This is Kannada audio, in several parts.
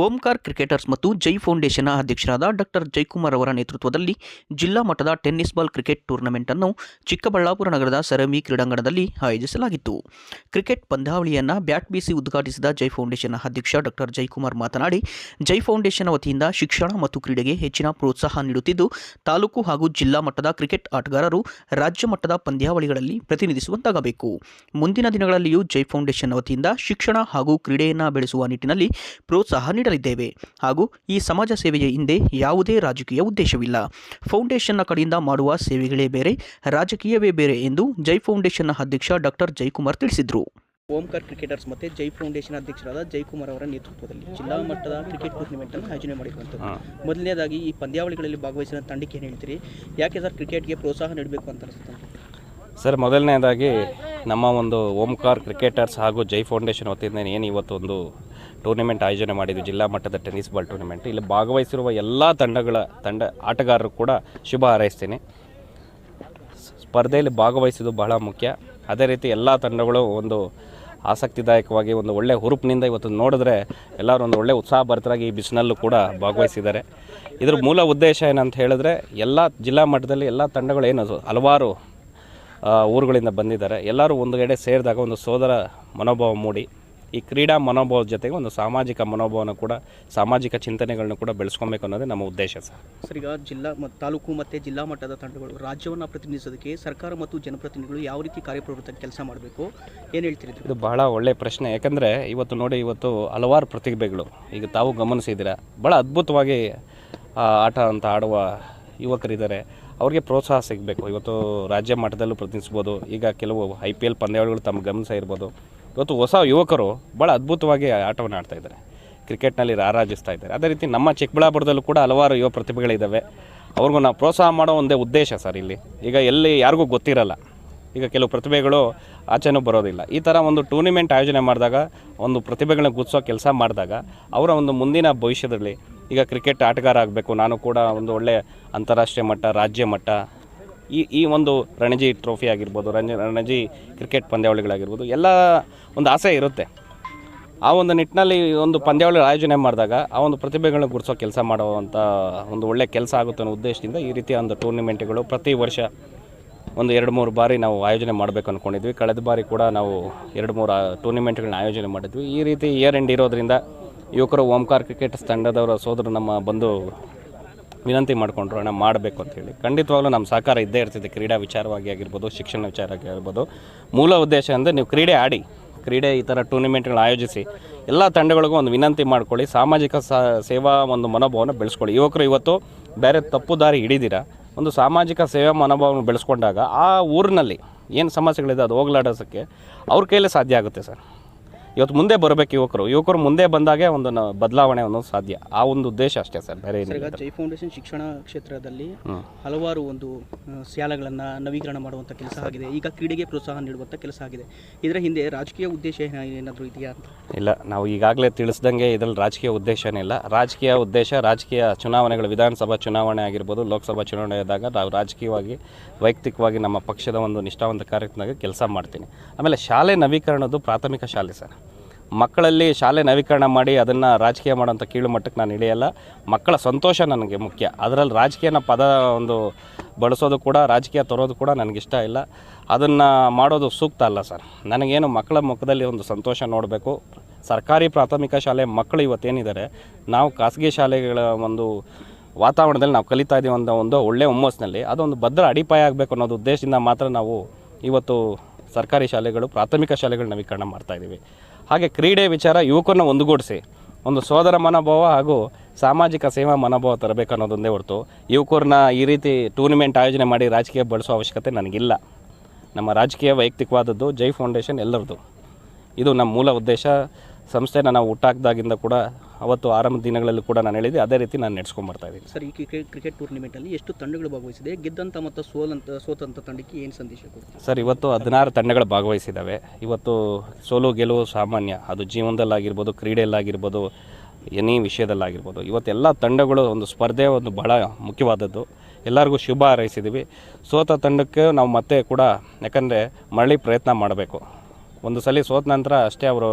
ಓಂಕಾರ್ ಕ್ರಿಕೆಟರ್ಸ್ ಮತ್ತು ಜೈ ಫೌಂಡೇಶನ್ನ ಅಧ್ಯಕ್ಷರಾದ ಡಾಕ್ಟರ್ ಜೈಕುಮಾರ್ ಅವರ ನೇತೃತ್ವದಲ್ಲಿ ಜಿಲ್ಲಾ ಮಟ್ಟದ ಟೆನ್ನಿಸ್ ಬಾಲ್ ಕ್ರಿಕೆಟ್ ಟೂರ್ನಮೆಂಟ್ ಅನ್ನು ಚಿಕ್ಕಬಳ್ಳಾಪುರ ನಗರದ ಸರಮಿ ಕ್ರೀಡಾಂಗಣದಲ್ಲಿ ಆಯೋಜಿಸಲಾಗಿತ್ತು. ಕ್ರಿಕೆಟ್ ಪಂದ್ಯಾವಳಿಯನ್ನು ಬ್ಯಾಟ್ ಬೀಸಿ ಉದ್ಘಾಟಿಸಿದ ಜೈ ಫೌಂಡೇಶನ್ನ ಅಧ್ಯಕ್ಷ ಡಾಕ್ಟರ್ ಜೈಕುಮಾರ್ ಮಾತನಾಡಿ, ಜೈ ಫೌಂಡೇಶನ್ ವತಿಯಿಂದ ಶಿಕ್ಷಣ ಮತ್ತು ಕ್ರೀಡೆಗೆ ಹೆಚ್ಚಿನ ಪ್ರೋತ್ಸಾಹ ನೀಡುತ್ತಿದ್ದು, ತಾಲೂಕು ಹಾಗೂ ಜಿಲ್ಲಾ ಮಟ್ಟದ ಕ್ರಿಕೆಟ್ ಆಟಗಾರರು ರಾಜ್ಯ ಮಟ್ಟದ ಪಂದ್ಯಾವಳಿಗಳಲ್ಲಿ ಪ್ರತಿನಿಧಿಸುವಂತಾಗಬೇಕು. ಮುಂದಿನ ದಿನಗಳಲ್ಲಿಯೂ ಜೈ ಫೌಂಡೇಶನ್ ವತಿಯಿಂದ ಶಿಕ್ಷಣ ಹಾಗೂ ಕ್ರೀಡೆಯನ್ನು ಬೆಳೆಸುವ ನಿಟ್ಟಿನಲ್ಲಿ ಪ್ರೋತ್ಸಾಹ ನೀಡಲಿದ್ದೇವೆ. ಹಾಗೂ ಈ ಸಮಾಜ ಸೇವೆಯ ಹಿಂದೆ ಯಾವುದೇ ರಾಜಕೀಯ ಉದ್ದೇಶವಿಲ್ಲ. ಫೌಂಡೇಶನ್ನ ಕಡೆಯಿಂದ ಮಾಡುವ ಸೇವೆಗಳೇ ಬೇರೆ ರಾಜಕೀಯವೇ ಬೇರೆ ಎಂದು ಜೈ ಫೌಂಡೇಶನ್ನ ಅಧ್ಯಕ್ಷ ಡಾಕ್ಟರ್ ಜೈಕುಮಾರ್ ತಿಳಿಸಿದರು. ಓಂಕಾರ್ ಕ್ರಿಕೆಟರ್ಸ್ ಮತ್ತು ಜೈ ಫೌಂಡೇಶನ್ ಅಧ್ಯಕ್ಷರಾದ ಜೈಕುಮಾರ್ ಅವರ ನೇತೃತ್ವದಲ್ಲಿ ಜಿಲ್ಲಾ ಮಟ್ಟದ ಕ್ರಿಕೆಟ್ ಟೂರ್ನಿಮೆಂಟ್ ಅನ್ನು ಆಯೋಜನೆ ಮಾಡಿರುವಂಥದ್ದು. ಮೊದಲನೇದಾಗಿ ಈ ಪಂದ್ಯಾವಳಿಗಳಲ್ಲಿ ಭಾಗವಹಿಸಿದ ತಂಡಕ್ಕೆ ಏನು ಹೇಳ್ತೀರಿ? ಯಾಕೆ ಸರ್ ಕ್ರಿಕೆಟ್ಗೆ ಪ್ರೋತ್ಸಾಹ ನೀಡಬೇಕು ಅಂತ ಅನಿಸುತ್ತೆ ಸರ್ ಮೊದಲನೇದಾಗಿ ನಮ್ಮ ಒಂದು ಓಂಕಾರ್ ಕ್ರಿಕೆಟರ್ಸ್ ಹಾಗೂ ಜೈ ಫೌಂಡೇಶನ್ ವತಿಯಿಂದ ಏನು ಇವತ್ತು ಒಂದು ಟೂರ್ನಿಮೆಂಟ್ ಆಯೋಜನೆ ಮಾಡಿದ್ವಿ ಜಿಲ್ಲಾ ಮಟ್ಟದ ಟೆನ್ನಿಸ್ ಬಾಲ್ ಟೂರ್ನಿಮೆಂಟ್. ಇಲ್ಲಿ ಭಾಗವಹಿಸಿರುವ ಎಲ್ಲ ತಂಡಗಳ ತಂಡ ಆಟಗಾರರು ಕೂಡ ಶುಭ ಹಾರೈಸ್ತೀನಿ. ಸ್ಪರ್ಧೆಯಲ್ಲಿ ಭಾಗವಹಿಸೋದು ಬಹಳ ಮುಖ್ಯ. ಅದೇ ರೀತಿ ಎಲ್ಲ ತಂಡಗಳು ಒಂದು ಆಸಕ್ತಿದಾಯಕವಾಗಿ ಒಂದು ಒಳ್ಳೆಯ ಹುರುಪಿನಿಂದ ಇವತ್ತು ನೋಡಿದ್ರೆ ಎಲ್ಲರೂ ಒಂದು ಒಳ್ಳೆಯ ಉತ್ಸಾಹ ಭರ್ತರಾಗಿ ಈ ಬಿಸಿನಲ್ಲೂ ಕೂಡ ಭಾಗವಹಿಸಿದ್ದಾರೆ. ಇದ್ರ ಮೂಲ ಉದ್ದೇಶ ಏನಂತ ಹೇಳಿದ್ರೆ ಎಲ್ಲ ಜಿಲ್ಲಾ ಮಟ್ಟದಲ್ಲಿ ಎಲ್ಲ ತಂಡಗಳು ಏನು ಹಲವಾರು ಊರುಗಳಿಂದ ಬಂದಿದ್ದಾರೆ. ಎಲ್ಲರೂ ಒಂದು ಕಡೆ ಸೇರಿದಾಗ ಒಂದು ಸೋದರ ಮನೋಭಾವ ಮೂಡಿ. ಈ ಕ್ರೀಡಾ ಮನೋಭಾವದ ಜೊತೆಗೆ ಒಂದು ಸಾಮಾಜಿಕ ಮನೋಭಾವನ ಕೂಡ ಸಾಮಾಜಿಕ ಚಿಂತನೆಗಳನ್ನ ಕೂಡ ಬೆಳೆಸ್ಕೊಬೇಕು ಅನ್ನೋದೇ ನಮ್ಮ ಉದ್ದೇಶ ಸರ್. ಸರ್ ಈಗ ಜಿಲ್ಲಾ ಮತ್ತು ತಾಲೂಕು ಮತ್ತು ಜಿಲ್ಲಾ ಮಟ್ಟದ ತಂಡಗಳು ರಾಜ್ಯವನ್ನು ಪ್ರತಿನಿಧಿಸೋದಕ್ಕೆ ಸರ್ಕಾರ ಮತ್ತು ಜನಪ್ರತಿನಿಧಿಗಳು ಯಾವ ರೀತಿ ಕಾರ್ಯಪ್ರವೃತ್ತ ಕೆಲಸ ಮಾಡಬೇಕು? ಏನು ಹೇಳ್ತೀರಿ ಇದು? ಬಹಳ ಒಳ್ಳೆಯ ಪ್ರಶ್ನೆ. ಯಾಕಂದರೆ ಇವತ್ತು ನೋಡಿ ಇವತ್ತು ಹಲವಾರು ಪ್ರತಿಭೆಗಳು ಈಗ ತಾವು ಗಮನಿಸಿದ್ದೀರಾ. ಭಾಳ ಅದ್ಭುತವಾಗಿ ಆಟ ಅಂತ ಆಡುವ ಯುವಕರಿದ್ದಾರೆ. ಅವ್ರಿಗೆ ಪ್ರೋತ್ಸಾಹ ಸಿಗಬೇಕು. ಇವತ್ತು ರಾಜ್ಯ ಮಟ್ಟದಲ್ಲೂ ಪ್ರತಿನಿಧಿಸ್ಬೋದು. ಈಗ ಕೆಲವು ಐ ಪಿ ಎಲ್ ಪಂದ್ಯಾವಳಿಗಳು ತಮ್ಮ ಗಮನಿಸ ಇರ್ಬೋದು ಇವತ್ತು ಹೊಸ ಯುವಕರು ಭಾಳ ಅದ್ಭುತವಾಗಿ ಆಟವನ್ನು ಆಡ್ತಾ ಇದ್ದಾರೆ. ಕ್ರಿಕೆಟ್ನಲ್ಲಿ ರಾರಾಜಿಸ್ತಾ ಇದ್ದಾರೆ. ಅದೇ ರೀತಿ ನಮ್ಮ ಚಿಕ್ಕಬಳ್ಳಾಪುರದಲ್ಲೂ ಕೂಡ ಹಲವಾರು ಯುವ ಪ್ರತಿಭೆಗಳಿದ್ದಾವೆ ಅವ್ರಿಗೂ ನಾವು ಪ್ರೋತ್ಸಾಹ ಮಾಡೋ ಒಂದೇ ಉದ್ದೇಶ ಸರ್ ಇಲ್ಲಿ. ಈಗ ಎಲ್ಲಿ ಯಾರಿಗೂ ಗೊತ್ತಿರಲ್ಲ. ಈಗ ಕೆಲವು ಪ್ರತಿಭೆಗಳು ಆಚೆನೂ ಬರೋದಿಲ್ಲ. ಈ ಥರ ಒಂದು ಟೂರ್ನಿಮೆಂಟ್ ಆಯೋಜನೆ ಮಾಡಿದಾಗ, ಒಂದು ಪ್ರತಿಭೆಗಳನ್ನ ಗುರ್ಸೋ ಕೆಲಸ ಮಾಡಿದಾಗ, ಅವರ ಒಂದು ಮುಂದಿನ ಭವಿಷ್ಯದಲ್ಲಿ ಈಗ ಕ್ರಿಕೆಟ್ ಆಟಗಾರ ಆಗಬೇಕು. ನಾನು ಕೂಡ ಒಂದು ಒಳ್ಳೆಯ ಅಂತಾರಾಷ್ಟ್ರೀಯ ಮಟ್ಟ, ರಾಜ್ಯ ಮಟ್ಟ ಈ ಈ ಒಂದು ರಣಜಿ ಟ್ರೋಫಿ ಆಗಿರ್ಬೋದು, ರಣಜಿ ರಣಜಿ ಕ್ರಿಕೆಟ್ ಪಂದ್ಯಾವಳಿಗಳಾಗಿರ್ಬೋದು, ಎಲ್ಲ ಒಂದು ಆಸೆ ಇರುತ್ತೆ. ಆ ಒಂದು ನಿಟ್ಟಿನಲ್ಲಿ ಒಂದು ಪಂದ್ಯಾವಳಿ ಆಯೋಜನೆ ಮಾಡಿದಾಗ ಆ ಒಂದು ಪ್ರತಿಭೆಗಳನ್ನ ಗುರ್ಸೋ ಕೆಲಸ ಮಾಡುವಂಥ ಒಂದು ಒಳ್ಳೆಯ ಕೆಲಸ ಆಗುತ್ತೆ ಅನ್ನೋ ಉದ್ದೇಶದಿಂದ ಈ ರೀತಿಯ ಒಂದು ಟೂರ್ನಿಮೆಂಟ್ಗಳು ಪ್ರತಿ ವರ್ಷ ಒಂದು ಎರಡು ಮೂರು ಬಾರಿ ನಾವು ಆಯೋಜನೆ ಮಾಡಬೇಕು ಅಂದ್ಕೊಂಡಿದ್ವಿ ಕಳೆದ ಬಾರಿ ಕೂಡ ನಾವು ಎರಡು ಮೂರು ಟೂರ್ನಿಮೆಂಟ್ಗಳನ್ನ ಆಯೋಜನೆ ಮಾಡಿದ್ವಿ. ಈ ರೀತಿ ಇಯರ್ ಎಂಡ್ ಇರೋದ್ರಿಂದ ಯುವಕರು ಓಂಕಾರ್ ಕ್ರಿಕೆಟ್ ತಂಡದವರ ಸೋದರು ನಮ್ಮ ಬಂದು ವಿನಂತಿ ಮಾಡಿಕೊಂಡ್ರು ಅಣ್ಣ ಮಾಡಬೇಕು ಅಂತೇಳಿ ಖಂಡಿತವಾಗ್ಲೂ ನಮ್ಮ ಸಹಕಾರ ಇದ್ದೇ ಇರ್ತಿದೆ. ಕ್ರೀಡಾ ವಿಚಾರವಾಗಿ ಆಗಿರ್ಬೋದು, ಶಿಕ್ಷಣ ವಿಚಾರವಾಗಿ ಆಗಿರ್ಬೋದು. ಮೂಲ ಉದ್ದೇಶ ಅಂದರೆ ನೀವು ಕ್ರೀಡೆ ಆಡಿ, ಕ್ರೀಡೆ ಈ ಥರ ಟೂರ್ನಿಮೆಂಟ್ಗಳು ಆಯೋಜಿಸಿ, ಎಲ್ಲ ತಂಡಗಳಿಗೂ ಒಂದು ವಿನಂತಿ ಮಾಡ್ಕೊಳ್ಳಿ, ಸಾಮಾಜಿಕ ಸೇವಾ ಒಂದು ಮನೋಭಾವನ ಬೆಳೆಸ್ಕೊಳ್ಳಿ. ಯುವಕರು ಇವತ್ತು ಬೇರೆ ತಪ್ಪು ದಾರಿ ಹಿಡಿದಿರ, ಒಂದು ಸಾಮಾಜಿಕ ಸೇವಾ ಮನೋಭಾವನ ಬೆಳೆಸ್ಕೊಂಡಾಗ ಆ ಊರಿನಲ್ಲಿ ಏನು ಸಮಸ್ಯೆಗಳಿದೆ, ಅದು ಹೋಗ್ಲಾಡಿಸೋಕ್ಕೆ ಅವ್ರ ಕೈಲೇ ಸಾಧ್ಯ ಆಗುತ್ತೆ ಸರ್. ಇವತ್ತು ಮುಂದೆ ಬರಬೇಕು ಯುವಕರು. ಯುವಕರು ಮುಂದೆ ಬಂದಾಗೆ ಒಂದು ಬದಲಾವಣೆ ಅನ್ನೋದು ಸಾಧ್ಯ. ಆ ಒಂದು ಉದ್ದೇಶ ಅಷ್ಟೇ ಸರ್ ಬೇರೆ ಏನಿಲ್ಲ. ಜೈ ಫೌಂಡೇಶನ್ ಶಿಕ್ಷಣ ಕ್ಷೇತ್ರದಲ್ಲಿ ಹಲವಾರು ಒಂದು ಶಾಲೆಗಳನ್ನು ನವೀಕರಣ ಮಾಡುವಂಥ ಕೆಲಸ ಆಗಿದೆ. ಈಗ ಕ್ರೀಡೆಗೆ ಪ್ರೋತ್ಸಾಹ ನೀಡುವಂಥ ಕೆಲಸ ಆಗಿದೆ. ಇದರ ಹಿಂದೆ ರಾಜಕೀಯ ಉದ್ದೇಶ ಏನ- ಏನಾದರೂ ಇದೆಯಾ ಅಂತ? ಇಲ್ಲ ನಾವು ಈಗಾಗಲೇ ತಿಳಿಸ್ದಂಗೆ ಇದರಲ್ಲಿ ರಾಜಕೀಯ ಉದ್ದೇಶನೇ ಇಲ್ಲ ರಾಜಕೀಯ ಉದ್ದೇಶ ರಾಜಕೀಯ ಚುನಾವಣೆಗಳು ವಿಧಾನಸಭಾ ಚುನಾವಣೆ ಆಗಿರ್ಬೋದು ಲೋಕಸಭಾ ಚುನಾವಣೆ ಆದಾಗ ನಾವು ರಾಜಕೀಯವಾಗಿ ವೈಯಕ್ತಿಕವಾಗಿ ನಮ್ಮ ಪಕ್ಷದ ಒಂದು ನಿಷ್ಠಾವಂತ ಕಾರ್ಯಕ್ರಮದಾಗ ಕೆಲಸ ಮಾಡ್ತೀನಿ. ಆಮೇಲೆ ಶಾಲೆ ನವೀಕರಣದ್ದು ಪ್ರಾಥಮಿಕ ಶಾಲೆ ಸರ್. ಮಕ್ಕಳಲ್ಲಿ ಶಾಲೆ ನವೀಕರಣ ಮಾಡಿ ಅದನ್ನು ರಾಜಕೀಯ ಮಾಡೋಂಥ ಕೀಳು ಮಟ್ಟಕ್ಕೆ ನಾನು ಇಳಿಯಲ್ಲ. ಮಕ್ಕಳ ಸಂತೋಷ ನನಗೆ ಮುಖ್ಯ. ಅದರಲ್ಲಿ ರಾಜಕೀಯನ ಪದ ಒಂದು ಬಳಸೋದು ಕೂಡ, ರಾಜಕೀಯ ತರೋದು ಕೂಡ ನನಗಿಷ್ಟ ಇಲ್ಲ. ಅದನ್ನು ಮಾಡೋದು ಸೂಕ್ತ ಅಲ್ಲ ಸರ್. ನನಗೇನು ಮಕ್ಕಳ ಮುಖದಲ್ಲಿ ಒಂದು ಸಂತೋಷ ನೋಡಬೇಕು. ಸರ್ಕಾರಿ ಪ್ರಾಥಮಿಕ ಶಾಲೆ ಮಕ್ಕಳು ಇವತ್ತೇನಿದ್ದಾರೆ, ನಾವು ಖಾಸಗಿ ಶಾಲೆಗಳ ಒಂದು ವಾತಾವರಣದಲ್ಲಿ ನಾವು ಕಲಿತಾ ಇದ್ದೀವಿ ಅಂತ ಒಂದು ಒಳ್ಳೆಯ ಹುಮ್ಮಸ್ಸಿನಲ್ಲಿ, ಅದೊಂದು ಭದ್ರ ಅಡಿಪಾಯ ಆಗಬೇಕು ಅನ್ನೋದು ಉದ್ದೇಶದಿಂದ ಮಾತ್ರ ನಾವು ಇವತ್ತು ಸರ್ಕಾರಿ ಶಾಲೆಗಳು, ಪ್ರಾಥಮಿಕ ಶಾಲೆಗಳು ನವೀಕರಣ ಮಾಡ್ತಾ ಇದ್ದೀವಿ. ಹಾಗೆ ಕ್ರೀಡೆ ವಿಚಾರ ಯುವಕರನ್ನ ಒಂದುಗೂಡಿಸಿ. ಒಂದು ಸೋದರ ಮನೋಭಾವ ಹಾಗೂ ಸಾಮಾಜಿಕ ಸೇವಾ ಮನೋಭಾವ ತರಬೇಕು ಅನ್ನೋದೊಂದೇ ಹೊರತು ಯುವಕರನ್ನ ಈ ರೀತಿ ಟೂರ್ನಿಮೆಂಟ್ ಆಯೋಜನೆ ಮಾಡಿ ರಾಜಕೀಯ ಬಳಸೋ ಅವಶ್ಯಕತೆ ನನಗಿಲ್ಲ. ನಮ್ಮ ರಾಜಕೀಯ ವೈಯಕ್ತಿಕವಾದದ್ದು ಜೈ ಫೌಂಡೇಶನ್ ಎಲ್ಲರದು. ಇದು ನಮ್ಮ ಮೂಲ ಉದ್ದೇಶ. ಸಂಸ್ಥೆನ ನಾವು ಹುಟ್ಟಾಕ್ದಾಗಿಂದ ಕೂಡ ಅವತ್ತು ಆರಂಭ ದಿನಗಳಲ್ಲಿ ಕೂಡ ನಾನು ಹೇಳಿದೆ ಅದೇ ರೀತಿ ನಾನು ನಡೆಸ್ಕೊಂಬರ್ತಾ ಇದ್ದೀನಿ. ಸರ್ ಈ ಕ್ರಿಕೆಟ್ ಕ್ರಿಕೆಟ್ ಟೂರ್ನಿಮೆಂಟಲ್ಲಿ ಎಷ್ಟು ತಂಡಗಳು ಭಾಗವಹಿಸಿದೆ? ಗೆದ್ದಂಥ ಮತ್ತು ಸೋಲಂತ ಸೋತಂಥ ತಂಡಕ್ಕೆ ಏನು ಸಂದೇಶ ಸರ್ ಇವತ್ತು ಹದಿನಾರು ತಂಡಗಳು ಭಾಗವಹಿಸಿದ್ದಾವೆ. ಇವತ್ತು ಸೋಲು ಗೆಲುವು ಸಾಮಾನ್ಯ. ಅದು ಜೀವನದಲ್ಲಾಗಿರ್ಬೋದು ಕ್ರೀಡೆಯಲ್ಲಾಗಿರ್ಬೋದು ಎನಿ ವಿಷಯದಲ್ಲಾಗಿರ್ಬೋದು. ಇವತ್ತೆಲ್ಲ ತಂಡಗಳು ಒಂದು ಸ್ಪರ್ಧೆ ಒಂದು ಬಹಳ ಮುಖ್ಯವಾದದ್ದು. ಎಲ್ಲರಿಗೂ ಶುಭ ಹಾರೈಸಿದ್ದೀವಿ. ಸೋತ ತಂಡಕ್ಕೆ ನಾವು ಮತ್ತೆ ಕೂಡ ಯಾಕಂದರೆ ಮರಳಿ ಪ್ರಯತ್ನ ಮಾಡಬೇಕು. ಒಂದು ಸಲ ಸೋತ ನಂತರ ಅಷ್ಟೇ ಅವರು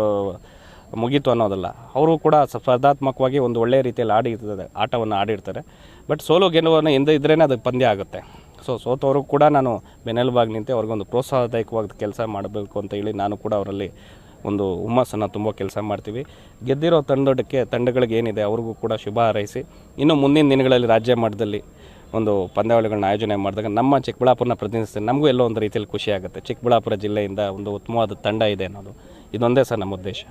ಮುಗೀತು ಅನ್ನೋದಲ್ಲ. ಅವರು ಕೂಡ ಸ್ಪರ್ಧಾತ್ಮಕವಾಗಿ ಒಂದು ಒಳ್ಳೆಯ ರೀತಿಯಲ್ಲಿ ಆಡಿರ್ತದೆ ಆಟವನ್ನು ಆಡಿರ್ತಾರೆ. ಬಟ್ ಸೋಲು ಗೆಲುವನ್ನು ಹಿಂದೆ ಇದ್ರೇ ಅದು ಪಂದ್ಯ ಆಗುತ್ತೆ. ಸೊ ಸೋತವರು ಕೂಡ ನಾನು ಬೆನ್ನೆಲುಬಾಗಿ ನಿಂತೆ ಅವ್ರಿಗೊಂದು ಪ್ರೋತ್ಸಾಹದಾಯಕವಾದ ಕೆಲಸ ಮಾಡಬೇಕು ಅಂತ ಹೇಳಿ ನಾನು ಕೂಡ ಅವರಲ್ಲಿ ಒಂದು ಹುಮ್ಮಸ್ಸನ್ನು ತುಂಬ ಕೆಲಸ ಮಾಡ್ತೀವಿ. ಗೆದ್ದಿರೋ ತಂಡಕ್ಕೆ ತಂಡಗಳಿಗೆ ಏನಿದೆ ಅವ್ರಿಗೂ ಕೂಡ ಶುಭ ಹಾರೈಸಿ, ಇನ್ನು ಮುಂದಿನ ದಿನಗಳಲ್ಲಿ ರಾಜ್ಯ ಮಟ್ಟದಲ್ಲಿ ಒಂದು ಪಂದ್ಯಾವಳಿಗಳನ್ನ ಆಯೋಜನೆ ಮಾಡಿದಾಗ ನಮ್ಮ ಚಿಕ್ಕಬಳ್ಳಾಪುರನ ಪ್ರತಿನಿಧಿಸ್ತೇನೆ. ನಮಗೂ ಎಲ್ಲೋ ಒಂದು ರೀತಿಯಲ್ಲಿ ಖುಷಿ ಆಗುತ್ತೆ. ಚಿಕ್ಕಬಳ್ಳಾಪುರ ಜಿಲ್ಲೆಯಿಂದ ಒಂದು ಉತ್ತಮವಾದ ತಂಡ ಇದೆ ಅನ್ನೋದು. ಇದೊಂದೇ ಸರ್ ನಮ್ಮ ಉದ್ದೇಶ.